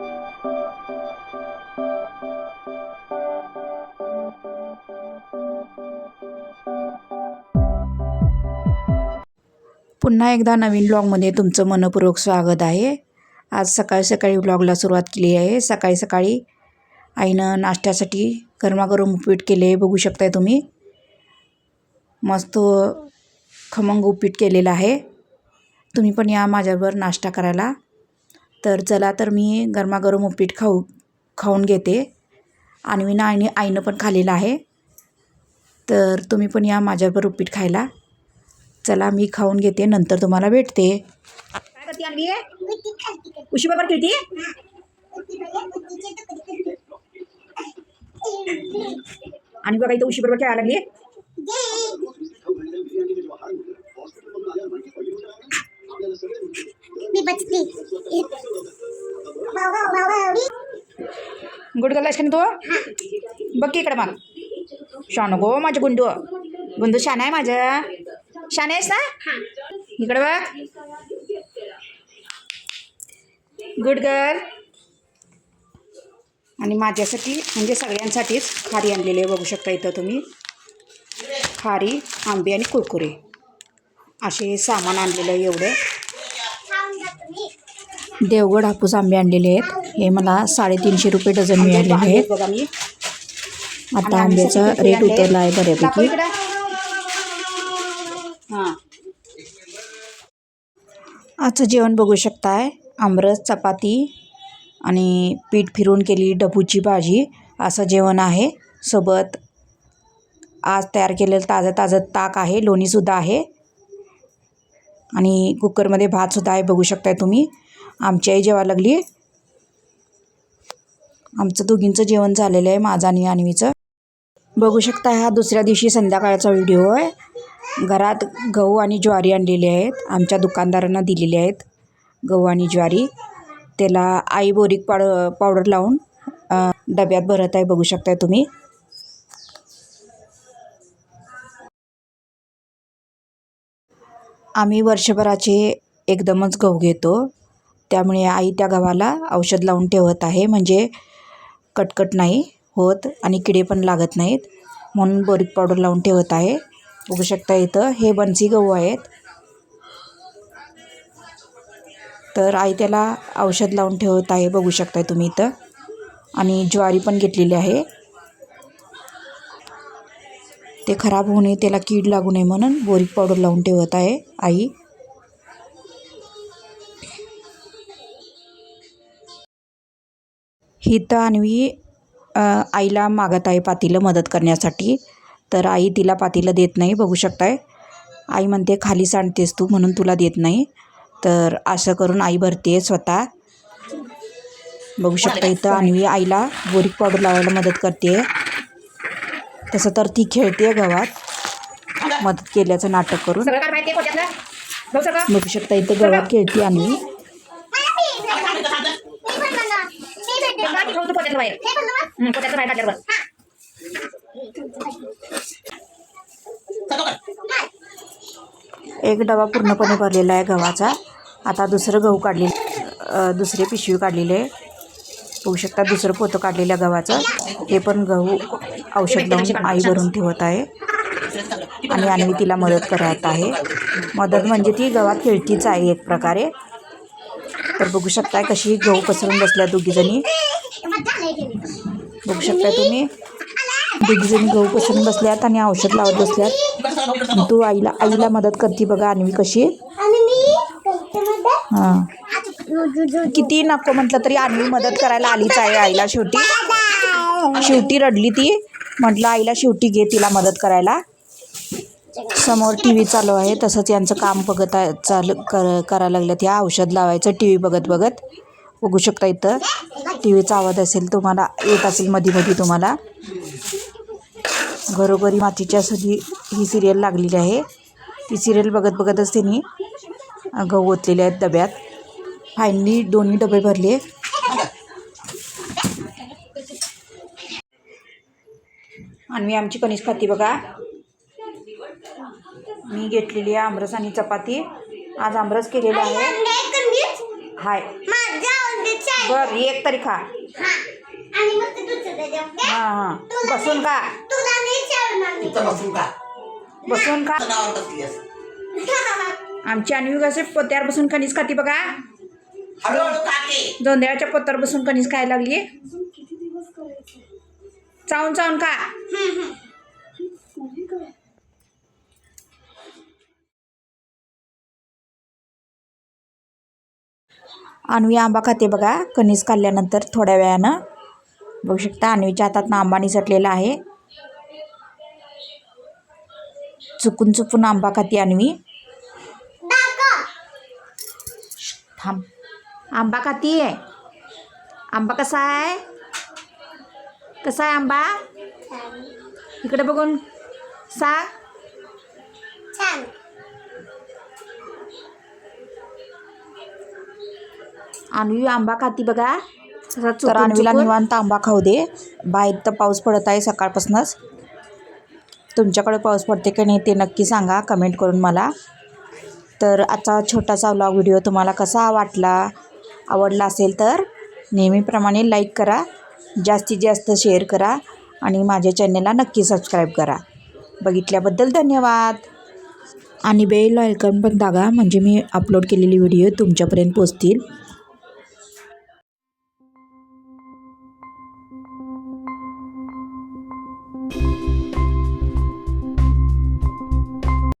पुन्हा एकदा नवीन ब्लॉगमध्ये तुमचं मनपूर्वक स्वागत आहे. आज सकाळी सकाळी ब्लॉगला सुरुवात केली आहे. सकाळी सकाळी आईनं नाश्त्यासाठी गरमागरम उपीट केले बघू शकताय तुम्ही. मस्त खमंग उपीट केलेलं आहे. तुम्ही पण या माझ्याबरोबर नाश्ता करायला. तर चला तर मी गरमागरम उपीट खाऊ खाऊन घेते. आणि मी ना आईने आईनं पण खाल्लेलं आहे. तर तुम्ही पण या माझ्याबरोबर उपीट खायला. चला मी खाऊन घेते नंतर तुम्हाला भेटते. काय करते आणली उशी बरोबर खेळती? आणि बघा इथं उशी बरोबर खेळायला लागली. बचली गुड गल्लास का तू? बघ की इकडे मग. शान गो माझं गुंडू. गुंडू शान आहे माझं. शान आहेस ना? इकडे बघ. गुड गर्ल आणि माझ्यासाठी म्हणजे सगळ्यांसाठीच खारी आणलेली आहे बघू शकता इथं तुम्ही. खारी आंबे आणि कुरकुरे. असे सामान आणलेलं आहे एवढे. देवगड हापूस आंबे आणलेले आहेत. हे मला साडेतीनशे रुपये डझन मिळालेले आहेत. बघा मी. आता आंब्याचा रेट उतरला आहे बऱ्यापैकी. हां. आजचं जेवण बघू शकताय. आमरस चपाती आणि पीठ फिरून केली डबूची भाजी. असं जेवण आहे. सोबत आज तयार केलेलं ताजं ताजं ताक आहे. लोणीसुद्धा आहे. आणि कुकरमध्ये भातसुद्धा आहे. बघू शकताय तुम्ही. आमची आई जेवायला लागली आमचं दोघींचं जेवण झालेलं आहे माझं आणि आणवीचं. बघू शकता हा दुसऱ्या दिवशी संध्याकाळचा व्हिडिओ आहे. घरात गहू आणि ज्वारी आणलेली आहेत आमच्या दुकानदारांना दिलेली आहेत गहू आणि ज्वारी. त्याला आई बोरीक पाड पावडर लावून डब्यात भरत आहे बघू शकताय तुम्ही. आम्ही वर्षभराचे एकदमच गहू घेतो. त्यामुळे आई त्या गव्हाला औषध लावून ठेवत आहे. म्हणजे कटकट नाही होत आणि किडे पण लागत नाहीत. म्हणून बोरिक पावडर लावून ठेवत आहे. बघू शकता इथं हे बन्सी गहू आहेत. तर आई त्याला औषध लावून ठेवत आहे. बघू शकताय तुम्ही इथं. आणि ज्वारी पण घेतलेली आहे. ते खराब होऊ नये त्याला कीड लागू नये म्हणून बोरिक पावडर लावून ठेवत आहे आई. ही अन्वी अ, आईला मागत आहे पातीलं मदत करण्यासाठी. तर आई तिला पातीलं देत नाही बघू शकताय. आई म्हणते खाली सांडतेस तू म्हणून तुला देत नाही. तर असं करून आई भरते स्वतः. बघू शकता इथं अन्वी आईला बोरीक पावडर लावायला मदत करते तसं तर ती खेळते गावात. मदत केल्याचं नाटक करून. बघू शकता? इथं गावात खेळते अन्वी ठेवतो पोत्यातलं बाहेर हं, बाहेर काढल्यावर एक डबा पूर्णपणे भरलेला आहे गव्हाचा. आता दुसरं गहू काढले दुसरे पिशवी काढलेले आहे. बघू शकता दुसरं पोतं काढलेलं आहे गव्हाचं. ते पण गहू औषध लावून आई भरून ठेवत आहे. आणि आम्ही तिला मदत करत आहे. मदत म्हणजे ती गव्हात खेळतीच आहे एक प्रकारे. तर बघू शकताय कशी गहू पसरून बसल्या दोघीजणी. बघू शकता तुम्ही. दोघीजणी गहू पसरून बसल्यात आणि औषध लावत बसल्यात. तू आईला आईला मदत करते बघा आणवी कशी. हां. किती नको म्हटलं तरी आणवी मदत करायला आलीच आहे आईला शेवटी. शेवटी रडली ती. म्हटलं आईला शेवटी घे तिला मदत करायला. समोर टी व्ही चालू आहे तसंच यांचं काम बघत चालू कर करायला लागलं त्या औषध लावायचं टी व्ही बघत बघत. बघू शकता इथं. टी व्हीचा आवाज असेल तुम्हाला येत असेल मध्ये मध्ये तुम्हाला. घरोघरी मातीच्या सदी ही सिरियल लागलेली आहे. ती सिरियल बघत बघतच त्यांनी गहू ओतलेले आहेत डब्यात. फायनली दोन्ही डबे भरले. आणि मी आमची कणीस खाती बघा. मी घेतलेली आहे आमरस आणि चपाती. आज आमरस केलेला आहे. हाय. बर एक तरी खा. आणि मग ते? हां हां. बसून तुला नाही मी. इथं बसून का बसून खा. नावावर बसली असं. आमची अन्वी कसे पोत्यावर बसून कणीस खाती बघा. हळूहळू खाते जोंधळ्याच्या पोत्यावर बसून कणीस खायला लागली चावून चावून खा. अन्वी आंबा खाते बघा. कणीस खाल्ल्यानंतर थोड्या वेळानं. बघू शकता अन्वीच्या हातात आंबा निसटलेला आहे. चुकून चुकून आंबा खाते अन्वी थांब. आंबा खाती आहे आंबा कसा आहे? कसा आहे आंबा? इकडे बघून. सांग. अन्वी आंबा खाती बघा. तर अन्वीला निवांत आंबा खाऊ दे. बाहेर तर पाऊस पडत आहे सकाळपासूनच. तुमच्याकडे पाऊस पडते की नाही ते नक्की सांगा कमेंट करून मला. तर आजचा छोटासा व्लॉग व्हिडिओ तुम्हाला कसा वाटला आवडला असेल तर नेहमीप्रमाणे लाईक करा जास्तीत जास्त शेअर करा आणि माझ्या चॅनलला नक्की सबस्क्राईब करा. बघितल्याबद्दल धन्यवाद. आणि बेल आयकॉन पण दागा म्हणजे मी अपलोड केलेली व्हिडिओ तुमच्यापर्यंत पोचतील